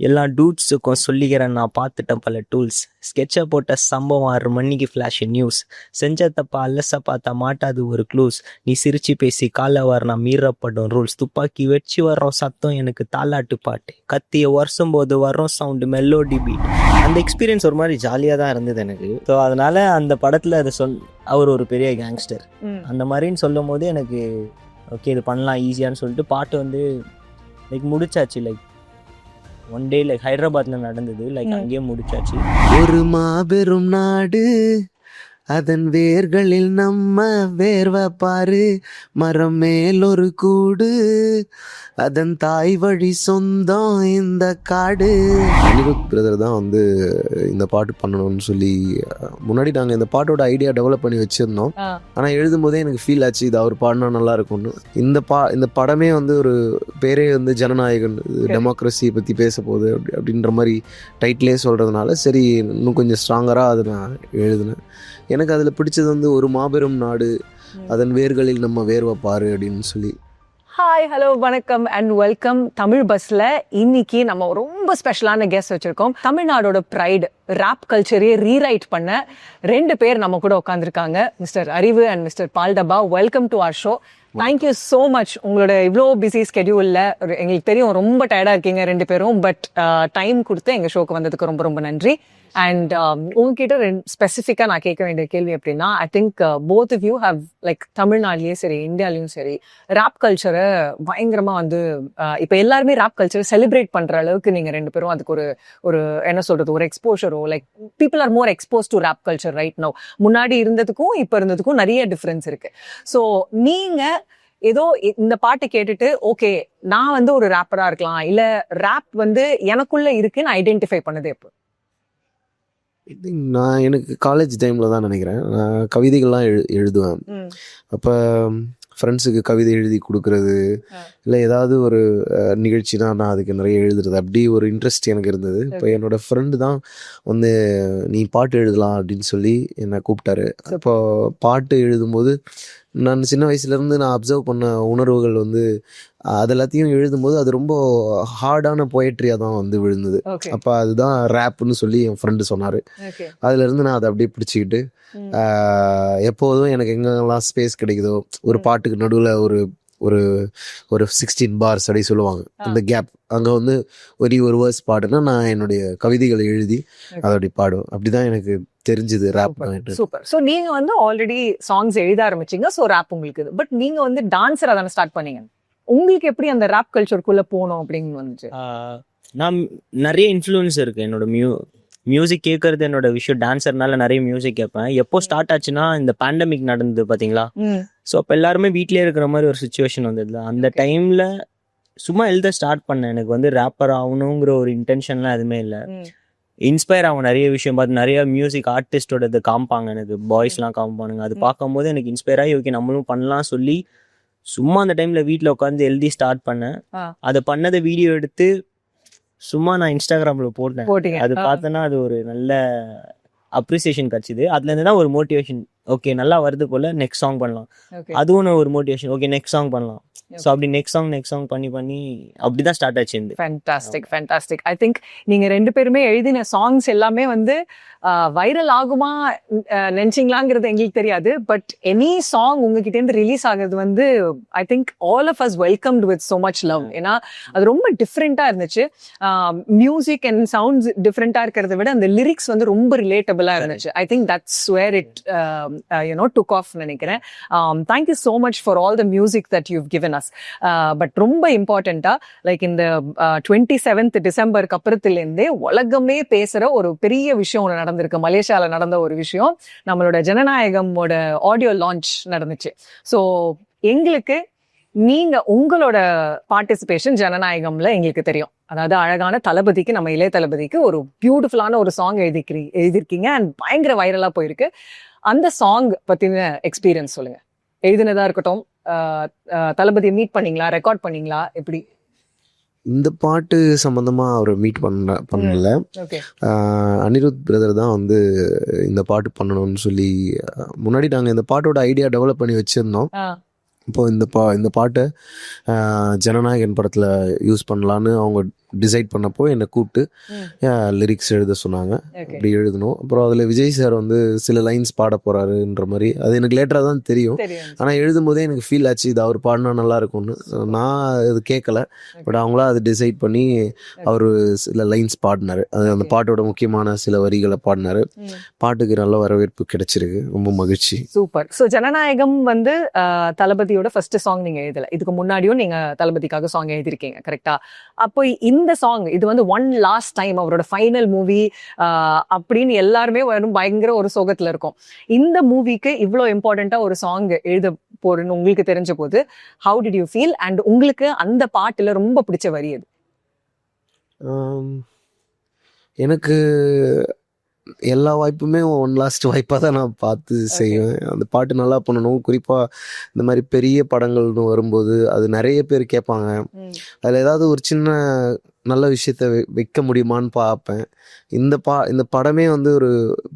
எல்லா டூட்ஸுக்கும் சொல்லிக்கிறேன் நான் பார்த்துட்டேன் பல டூல்ஸ் ஸ்கெட்சை போட்ட சம்பவம் ஆறு மணிக்கு ஃப்ளாஷ் நியூஸ் செஞ்ச தப்ப அலச பார்த்தா மாட்டாது ஒரு க்ளூஸ் நீ சிரிச்சு பேசி கால வர நான் மீறப்படும் ரூல்ஸ் துப்பாக்கி வச்சு வர்றோம் சத்தம் எனக்கு தாலாட்டு பாட்டு. கத்திய வருஷம் போது வர்றோம் சவுண்டு மெல்லோடி பீட் அந்த எக்ஸ்பீரியன்ஸ் ஒரு மாதிரி ஜாலியாக தான் இருந்தது எனக்கு. ஸோ அதனால அந்த படத்தில் அதை சொல் அவர் ஒரு பெரிய கேங்ஸ்டர். அந்த மாதிரின்னு சொல்லும் போது எனக்கு ஓகே இது பண்ணலாம் ஈஸியான்னு சொல்லிட்டு பாட்டு வந்து லைக் முடிச்சாச்சு லைக் ஒன் டே லைக் ஹைதராபாத்தில் நடந்தது. லைக் ம். அங்கேயே முடிச்சாச்சு. ஒரு மாபெரும் நாடு. அதன் வேர்களில் நம்ம வேர்வை பாரு. மரம் மேல் ஒரு கூடு. அதன் தாய் வழி சொந்தம் இந்த காடு. அனிருத் பிரதர் தான் வந்து இந்த பாட்டு பண்ணணும்னு சொல்லி முன்னாடி நாங்கள் இந்த பாட்டோட ஐடியா டெவலப் பண்ணி வச்சுருந்தோம். ஆனால் எழுதும் போதே எனக்கு ஃபீல் ஆச்சு இது அவர் பாடினா நல்லா இருக்கும்னு. இந்த பா இந்த படமே வந்து ஒரு பேரே வந்து ஜனநாயகன் டெமோக்ரஸியை பற்றி பேச போகுது அப்படி அப்படின்ற மாதிரி டைட்டிலே சொல்கிறதுனால சரி இன்னும் கொஞ்சம் ஸ்ட்ராங்கராக அதை நான் எழுதினேன். எனக்கு அதில் பிடிச்சது வந்து ஒரு மாபெரும் நாடு அதன் வேர்களில் நம்ம வேர்வை பாரு அப்படின்னு சொல்லி. ஹாய் ஹலோ வணக்கம் அண்ட் வெல்கம் தமிழ் பஸ்ல இன்னைக்கு நம்ம ரொம்ப ஸ்பெஷலான கெஸ்ட் வச்சிருக்கோம். தமிழ்நாடோட ப்ரைடு ரேப் கல்ச்சரையே ரீரைட் பண்ண ரெண்டு பேர் நம்ம கூட உட்காந்துருக்காங்க Mr Arivu and Mr Paal Dabba welcome to our show thank you so much உங்களோட இவ்வளோ பிஸி ஸ்கெடியூலில் எங்களுக்கு தெரியும் ரொம்ப டயர்டாக இருக்கீங்க ரெண்டு பேரும் பட் டைம் கொடுத்து எங்கள் ஷோக்கு வந்ததுக்கு ரொம்ப ரொம்ப நன்றி. அண்ட் உங்ககிட்ட ரெண்டு ஸ்பெசிஃபிக்காக நான் கேட்க வேண்டிய கேள்வி எப்படின்னா I think both of you have like தமிழ்நாட்டிலேயே சரி இந்தியாலையும் சரி ரேப் கல்ச்சரை பயங்கரமாக வந்து இப்போ எல்லாருமே ரேப் கல்ச்சரை செலிப்ரேட் பண்ணுற அளவுக்கு நீங்கள் ரெண்டு பேரும் அதுக்கு ஒரு ஒரு என்ன சொல்கிறது ஒரு எக்ஸ்போஷரோ like people are more expose to rap culture right no முன்னாடி இருந்ததுக்கும் இப்ப இருந்ததுக்கும் நிறைய டிஃபரன்ஸ் இருக்கு. ஸோ நீங்க ஏதோ இந்த பாட்டு கேட்டுட்டு ஓகே நான் வந்து ஒரு ரேப்பரா இருக்கலாம். இல்ல ரேப் வந்து எனக்குள்ள இருக்குன்னு ஐடென்டிஃபை பண்ணது எப்போ? Think நான் எனக்கு காலேஜ் டைமில் தான் நினைக்கிறேன். நான் கவிதைகள்லாம் எழு எழுதுவேன். அப்போ ஃப்ரெண்ட்ஸுக்கு கவிதை எழுதி கொடுக்கறது. இல்லை ஏதாவது ஒரு நிகழ்ச்சினா நான் அதுக்கு நிறைய எழுதுறது அப்படி ஒரு இன்ட்ரெஸ்ட் எனக்கு இருந்தது இப்போ Okay. என்னோட ஃப்ரெண்டு தான் வந்து நீ பாட்டு எழுதலாம் அப்படின்னு சொல்லி என்னை கூப்பிட்டாரு அப்போ பாட்டு எழுதும்போது நான் சின்ன வயசுலேருந்து நான் அப்சர்வ் பண்ண உணர்வுகள் வந்து அது எல்லாத்தையும் எழுதும்போது அது ரொம்ப ஹார்டான போயட்ரியாக தான் வந்து விழுந்தது. அப்போ அதுதான் ரேப்புன்னு சொல்லி என் ஃப்ரெண்டு சொன்னார். அதுலேருந்து நான் அதை அப்படியே பிடிச்சிக்கிட்டு எப்போதும் எனக்கு எங்கெங்கெல்லாம் ஸ்பேஸ் கிடைக்குதோ ஒரு. பாட்டுக்கு நடுவில் ஒரு ஒரு ஒரு சிக்ஸ்டீன் பார்ஸ் அப்படி சொல்லுவாங்க. அந்த கேப் அங்கே வந்து ஒரு ஒரு வேர்ஸ் பாடுனா நான் என்னுடைய கவிதைகளை எழுதி Okay. அதை அப்படி பாடுவேன். அப்படிதான் எனக்கு தெரிஞ்சது ரேப் சூப்பர் ஸோ நீங்க வந்து ஆல்ரெடி சாங்ஸ் எழுத ஆரம்பிச்சீங்க. ஸோ ரேப் உங்களுக்கு இது. பட் நீங்க வந்து டான்ஸர் தானே ஸ்டார்ட் பண்ணீங்க. உங்களுக்கு எப்படி அந்த ரேப் கல்ச்சருக்குள்ள போகணும் அப்படின்னு வந்துச்சு? நான் நிறைய இன்ஃப்ளூயன்ஸ் இருக்கு. என்னோட மியூ மியூசிக் கேட்கறது என்னோட விஷயம். டான்ஸர்னால நிறைய மியூசிக் கேட்பேன். எப்போ ஸ்டார்ட் ஆச்சுன்னா இந்த பேண்டமிக் நடந்தது பாத்தீங்களா? ஸோ அப்போ எல்லாருமே வீட்லயே இருக்கிற மாதிரி ஒரு சுச்சுவேஷன் வந்ததுல. அந்த. டைம்ல சும்மா எழுத ஸ்டார்ட் பண்ணேன். எனக்கு வந்து ரேப்பர் ஆகணுங்கிற ஒரு இன்டென்ஷன்லாம் எதுவுமே இல்லை. இன்ஸ்பயர் ஆகும் நிறைய விஷயம். பார்த்து நிறைய மியூசிக் ஆர்டிஸ்டோட இது காமிப்பாங்க எனக்கு. பாய்ஸ்லாம் காமிப்பானுங்க. அது. பார்க்கும்போது எனக்கு இன்ஸ்பயர் ஆகி ஓகே நம்மளும் பண்ணலாம் சொல்லி சும்மா அந்த டைம்ல வீட்டில் உட்காந்து எழுதி ஸ்டார்ட் பண்ணேன். அதை பண்ணதை வீடியோ எடுத்து சும்மா நான் இன்ஸ்டாகிராம்ல போட்டேன். போட்டீங்க. அது பார்த்தோன்னா அது ஒரு நல்ல அப்ரிசியேஷன் கிடைச்சிது. அதுல இருந்து தான் ஒரு மோட்டிவேஷன் ஓகே நல்லா வருது போல நெக்ஸ்ட் சாங் பண்ணலாம். அதுவும் ஒரு மோட்டிவேஷன் ஓகே நெக்ஸ்ட் சாங் பண்ணலாம். ஸோ அப்படி நெக்ஸ்ட் சாங் நெக்ஸ்ட் சாங் பண்ணி பண்ணி அப்படிதான் ஸ்டார்ட் ஆச்சு இந்த ஃபேண்டாஸ்டிக் ஃபேண்டாஸ்டிக் ஐ திங்க் நீங்க ரெண்டு பேருமே எழுதின சாங்ஸ் எல்லாமே வந்து வைரல் ஆகுமா நினைச்சீங்களாங்கிறது எங்களுக்கு தெரியாது. பட் எனி சாங் உங்ககிட்ட இருந்து ரிலீஸ் ஆகுறது வந்து I think all of us welcomed with so much love ஏன்னா அது ரொம்ப டிஃப்ரெண்டா இருந்துச்சு. மியூசிக் அண்ட் சவுண்ட்ஸ் டிஃப்ரெண்டா இருக்கிறத விட அந்த லிரிக்ஸ் வந்து ரொம்ப ரிலேட்டபிளா இருந்துச்சு. I think that's where it you know took off நினைக்கிறேன். Thank you so much for all the music that you've given us but ரொம்ப இம்பார்ட்டண்ட்டாக லைக் இந்த uh, டுவெண்ட்டி செவன்த் டிசம்பருக்கு அப்புறத்துலேருந்தே உலகமே பேசுற ஒரு பெரிய விஷயம் ஒன்று நடந்திருக்கு. மலேசியால நடந்த ஒரு விஷயம். நம்மளோட ஜனநாயகமோட ஆடியோ லான்ச் நடந்துச்சு. ஸோ எங்களுக்கு நீங்க உங்களோட பார்ட்டிசிபேஷன் ஜனநாயகம்ல எங்களுக்கு தெரியும். அதாவது அழகான தளபதிக்கு நம்ம இளைய தளபதிக்கு ஒரு பியூட்டிஃபுல்லான ஒரு சாங் எழுதிக்கிறீ எழுதிருக்கீங்க அண்ட் பயங்கர வைரலா போயிருக்கு. அந்த சாங் பத்தின எக்ஸ்பீரியன்ஸ் சொல்லுங்க. எழுதினதா இருக்கட்டும் தளபதியை மீட் பண்ணீங்களா? ரெக்கார்ட் பண்ணீங்களா? எப்படி? இந்த பாட்டு சம்பந்தமா அவரை மீட் பண்ண பண்ணல. அனிருத் பிரதர் தான் வந்து இந்த பாட்டு பண்ணணும்னு சொல்லி முன்னாடி நாங்கள் இந்த பாட்டோட ஐடியா டெவலப் பண்ணி வச்சுருந்தோம். இப்போ இந்த பா இந்த பாட்டை ஜனநாயகன் படத்தில் யூஸ் பண்ணலான்னு அவங்க டிசைட் பண்ணப்போ என்னை கூப்பிட்டு. லிரிக்ஸ் எழுத சொன்னாங்க. அப்படி எழுதணும். அப்புறம் அதில் விஜய் சார் வந்து சில லைன்ஸ் பாட போகிறாருன்ற மாதிரி அது எனக்கு லேட்டராக தான் தெரியும். ஆனால் எழுதும் போதே எனக்கு ஃபீல் ஆச்சு இது அவர் பாடினா நல்லா இருக்கும்னு. நான் அது கேட்கல பட் அவங்களா அது டிசைட் பண்ணி அவர் சில லைன்ஸ் பாடினாரு. அது அந்த. பாட்டோட முக்கியமான சில வரிகளை பாடினாரு. பாட்டுக்கு நல்ல வரவேற்பு கிடைச்சிருக்கு. ரொம்ப மகிழ்ச்சி. சூப்பர் ஸோ ஜனநாயகம் வந்து தளபதியோட ஃபர்ஸ்ட் சாங் நீங்க எழுதல. இதுக்கு முன்னாடியும் நீங்க தளபதிக்காக சாங் எழுதிருக்கீங்க கரெக்டா அப்போ இந்த இந்த சாங் இது வந்து ஒன் லாஸ்ட் டைம் அவரோட ஃபைனல் மூவி அப்படின்னு எல்லாருமே வரும் பயங்கர ஒரு சோகத்தில் இருக்கும். இந்த மூவிக்கு இவ்வளோ இம்பார்ட்டண்ட்டாக ஒரு சாங் எழுத போறேன்னு உங்களுக்கு தெரிஞ்ச போது how did you feel and உங்களுக்கு அந்த பாட்டில் ரொம்ப பிடிச்ச வரி அது எனக்கு எல்லா வாய்ப்புமே ஒன் லாஸ்ட் வாய்ப்பாக தான் நான் பார்த்து செய்வேன். அந்த பாட்டு நல்லா பண்ணணும். குறிப்பாக இந்த மாதிரி பெரிய படங்கள்னு வரும்போது அது நிறைய பேர் கேட்பாங்க. அதில் ஏதாவது ஒரு சின்ன நல்ல விஷயத்த வை- வைக்க முடியுமான்னு பார்ப்பேன் இந்த பா இந்த படமே வந்து ஒரு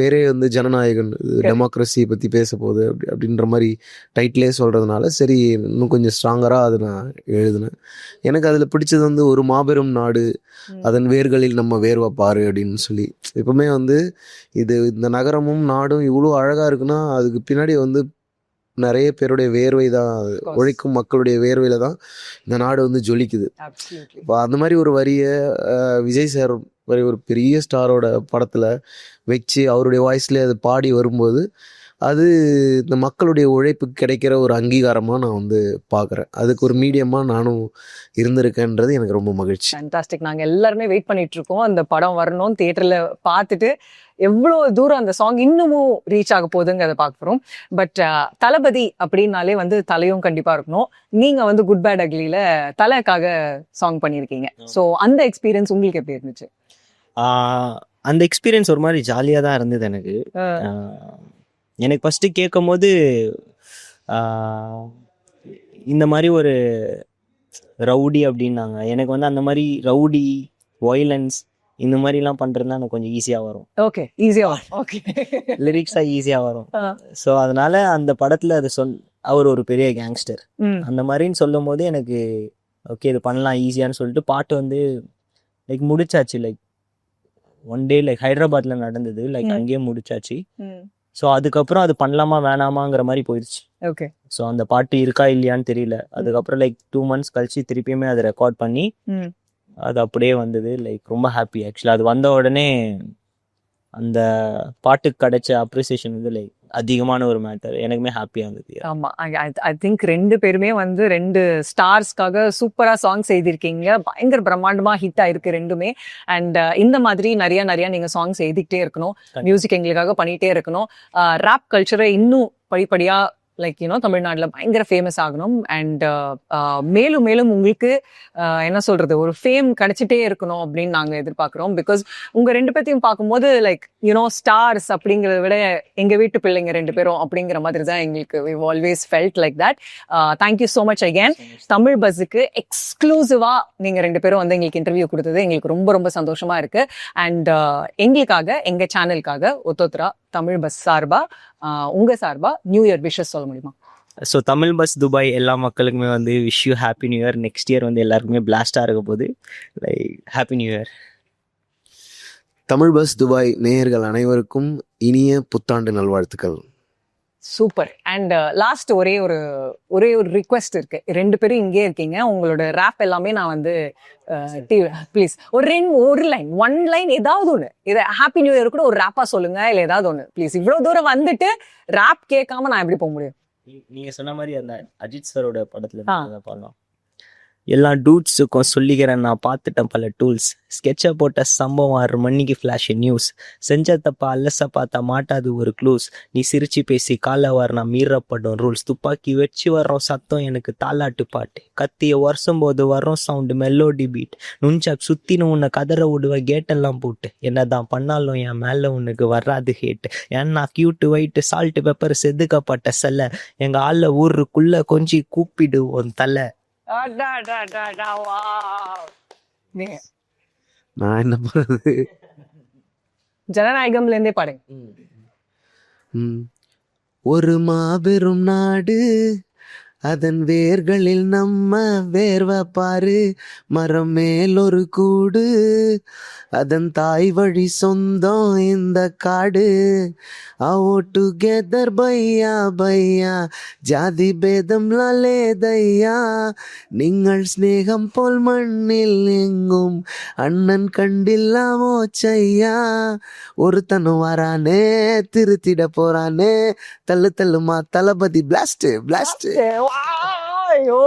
பேரே வந்து ஜனநாயகன் டெமோக்ரஸியை பற்றி பேச போகுது அப்படி அப்படின்ற மாதிரி டைட்டிலே சொல்கிறதுனால சரி இன்னும் கொஞ்சம் ஸ்ட்ராங்கராக அதை நான் எழுதினேன். எனக்கு அதில் பிடிச்சது வந்து ஒரு மாபெரும் நாடு. அதன் வேர்களில் நம்ம வேர்வை பாரு அப்படின்னு சொல்லி. எப்பவுமே வந்து இது இந்த நகரமும் நாடும் இவ்வளோ அழகாக இருக்குன்னா அதுக்கு பின்னாடி வந்து நிறைய பேருடைய வேர்வை தான். உழைக்கும் மக்களுடைய வேர்வையில தான் இந்த நாடு வந்து ஜொலிக்குது. இப்போ அந்த மாதிரி ஒரு வரியை விஜய் சார் மாதிரி ஒரு பெரிய ஸ்டாரோட படத்தில் வச்சு அவருடைய வாய்ஸ்லேயே அது பாடி வரும்போது அது இந்த மக்களுடைய உழைப்புக்கு கிடைக்கிற ஒரு அங்கீகாரமாக நான் வந்து பார்க்குறேன் அதுக்கு ஒரு மீடியமாக நானும் இருந்திருக்கேன்றது எனக்கு ரொம்ப மகிழ்ச்சி. ஃபேண்டாஸ்டிக் நாங்க எல்லாருமே வெயிட் பண்ணிட்டு இருக்கோம் அந்த படம் வரணும் தியேட்டர்ல பார்த்துட்டு எவ்வளவு தூரம் அந்த சாங் இன்னமும் ரீச் ஆக போகுதுங்கிறத பார்க்க போறோம். பட் தளபதி அப்படின்னாலே வந்து தலையும் கண்டிப்பா இருக்கணும். நீங்க வந்து குட் பேட் அக்லியில தலைக்காக சாங் பண்ணியிருக்கீங்க. ஸோ அந்த எக்ஸ்பீரியன்ஸ் உங்களுக்கு எப்படி இருந்துச்சு? ஆஹ் அந்த எக்ஸ்பீரியன்ஸ் ஒரு மாதிரி ஜாலியாக தான் இருந்தது எனக்கு. எனக்கு ஃபஸ்ட்டு கேட்கும் போது இந்த மாதிரி ஒரு ரவுடி அப்படின்னாங்க. எனக்கு வந்து அந்த மாதிரி ரவுடி வயலன்ஸ் இந்த மாதிரிலாம் பண்ணுறது எனக்கு கொஞ்சம் ஈஸியாக வரும். ஓகே ஈஸியா ஓகே லிரிக்ஸாக ஈஸியாக வரும். ஸோ அதனால அந்த படத்தில் அது சொல் அவர் ஒரு பெரிய கேங்ஸ்டர் அந்த மாதிரின்னு சொல்லும் போது எனக்கு ஓகே இது பண்ணலாம் ஈஸியான்னு சொல்லிட்டு பாட்டு வந்து லைக் முடிச்சாச்சு. லைக் ஒன் டே லைக் ஹைதராபாத்ல நடந்தது. லைக். அங்கேயே முடிச்சாச்சு. ஸோ அதுக்கப்புறம் அது பண்ணலாமா வேணாமாங்கிற மாதிரி போயிடுச்சு ஓகே ஸோ அந்த பாட்டு இருக்கா இல்லையான்னு தெரியல. அதுக்கப்புறம் லைக் டூ மந்த்ஸ் கழிச்சு திருப்பியுமே அதை ரெக்கார்ட் பண்ணி அது அப்படியே வந்தது. லைக் ரொம்ப ஹாப்பி ஆக்சுவலாக அது வந்த உடனே அந்த பாட்டுக்கு கிடைச்ச அப்ரிசியேஷன் வந்து லைக் அதிகமான ஒரு மேட்டர் எனக்குமே ஹாப்பியாக இருந்தது ஆமா. ஐ திங்க் ரெண்டு பேருமே வந்து ரெண்டு ஸ்டார்ஸ்க்காக சூப்பரா சாங்ஸ் எழுதியிருக்கீங்க. பயங்கர பிரம்மாண்டமா ஹிட் ஆயிருக்கு ரெண்டுமே. அண்ட் இந்த மாதிரி நிறைய நிறைய நீங்க சாங்ஸ் எழுதிக்கிட்டே இருக்கணும். மியூசிக் எங்களுக்காக பண்ணிட்டே இருக்கணும். ரேப் கல்ச்சரை இன்னும் படிப்படியா லைக் யூனோ தமிழ்நாட்டுல பயங்கர ஃபேமஸ் ஆகணும். அண்ட் மேலும் மேலும் உங்களுக்கு uh, என்ன சொல்றது ஒரு ஃபேம் கிடைச்சிட்டே இருக்கணும் அப்படின்னு நாங்க எதிர்பார்க்கிறோம். பிகாஸ் உங்க ரெண்டு பேர்த்தையும் பார்க்கும்போது லைக் யூனோ ஸ்டார்ஸ் அப்படிங்கிறத விட எங்க வீட்டு பிள்ளைங்க ரெண்டு பேரும் அப்படிங்கிற மாதிரி தான் எங்களுக்கு we always felt like that thank you so much again Tamil பஸ்ஸுக்கு எக்ஸ்க்ளூசிவா நீங்க ரெண்டு பேரும் வந்து எங்களுக்கு இன்டர்வியூ கொடுத்தது எங்களுக்கு ரொம்ப ரொம்ப சந்தோஷமா இருக்கு. அண்ட் எங்களுக்காக எங்க சேனலுக்காக ஒத்தோத்ரா தமிழ் பஸ் சார்பா uh, உங்க சார்பா? நியூ இயர் விஷஸ் சொல்ல முடியுமா? ஸோ தமிழ் பஸ் துபாய் எல்லா மக்களுக்குமே வந்து wish you happy new year next year வந்து எல்லாருக்குமே பிளாஸ்டாக இருக்க போகுது. Like happy new year Tamil buzz Dubai நேயர்கள் அனைவருக்கும் இனிய புத்தாண்டு நல்வாழ்த்துக்கள். சூப்பர் அண்ட் லாஸ்ட் ஒரே ஒரு ஒரே ஒரு ரிக்வெஸ்ட் இருக்கு. ரெண்டு பேரும் இங்கே இருக்கீங்க. உங்களோட ரேப் எல்லாமே நான் வந்து ப்ளீஸ் ஒரு ரெண்டு ஒரு லைன் ஒன் லைன் ஏதாவது ஒன்று இதை ஹாப்பி நியூ இயர் கூட ஒரு ரேப்பா சொல்லுங்க. இல்லை ஏதாவது ஒன்று ப்ளீஸ் இவ்வளோ தூரம் வந்துட்டு ரேப் கேட்காம நான் எப்படி போக முடியும்? நீங்கள் சொன்ன மாதிரி அந்த அஜித் சரோட படத்தில் ஆ. எல்லா டூட்ஸுக்கும் சொல்லிக்கிறேன் நான் பார்த்துட்டேன் பல டூல்ஸ் ஸ்கெட்சை போட்ட சம்பவம் ஆறு மணிக்கு ஃப்ளாஷ் நியூஸ் செஞ்ச தப்பா அல்லச பார்த்தா மாட்டாது ஒரு க்ளூஸ் நீ சிரிச்சு பேசி காலை வர நான் மீறப்படும் ரூல்ஸ் துப்பாக்கி வச்சு வர்றோம் சத்தம் எனக்கு தாலாட்டு பாட்டு. கத்திய வருஷம் போது வர்றோம் சவுண்டு மெல்லோடி பீட் நுஞ்சாக் சுத்தின்னு உன்னை கதற விடுவ கேட்டெல்லாம் போட்டு. என்னதான் பண்ணாலும் என் மேலே உனக்கு வராது ஹேட்டு ஏன்னா கியூட்டு ஒயிட்டு சால்ட்டு பெப்பர் செதுக்கப்பட்ட செல்லை. எங்கள் ஆளில் ஊருக்குள்ளே கொஞ்சி கூப்பிடுவோம் தலை. நீங்க நான் என்ன பண்ணுறது ஜனநாயகம்ல இருந்தே பாடுங்க ம். ஒரு மாபெரும் நாடு அதன் வேர்களில் நம்ம வேர்வ பாரு மரம் மேல் ஒரு கூடு அதன் தாய் வழி சொந்தம் இந்த காடு. அவோ டுகெதர் பையா பையா ஜாதி பேதம் லேதையா நீங்கள் ஸ்நேகம் போல் மண்ணில் எங்கும் அண்ணன் கண்டில்லாமோ செய்யா ஒருத்தனு வரானே திருத்திட போறானே தள்ளு தள்ளுமா தளபதி பிளாஸ்ட் பிளாஸ்ட் ஐயோ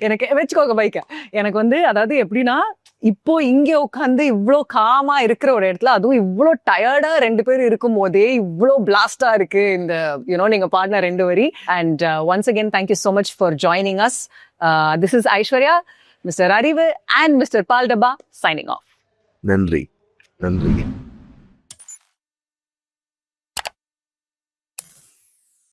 எனக்கு வச்சுக்கோங்க பைக்க. எனக்கு வந்து அதாவது எப்படின்னா இப்போ இங்க உட்காந்து இவ்வளோ காமா இருக்கிற ஒரு இடத்துல அதுவும் இவ்ளோ டயர்டா ரெண்டு பேரும் இருக்கும் போதே இவ்ளோ பிளாஸ்டா இருக்கு இந்த யூனோ நீங்க பாடின ரெண்டு வரி. And once again thank you so much for joining us this is Aishwarya Mr Arivu and Mr Paal Dabba signing off நன்றி. நன்றி.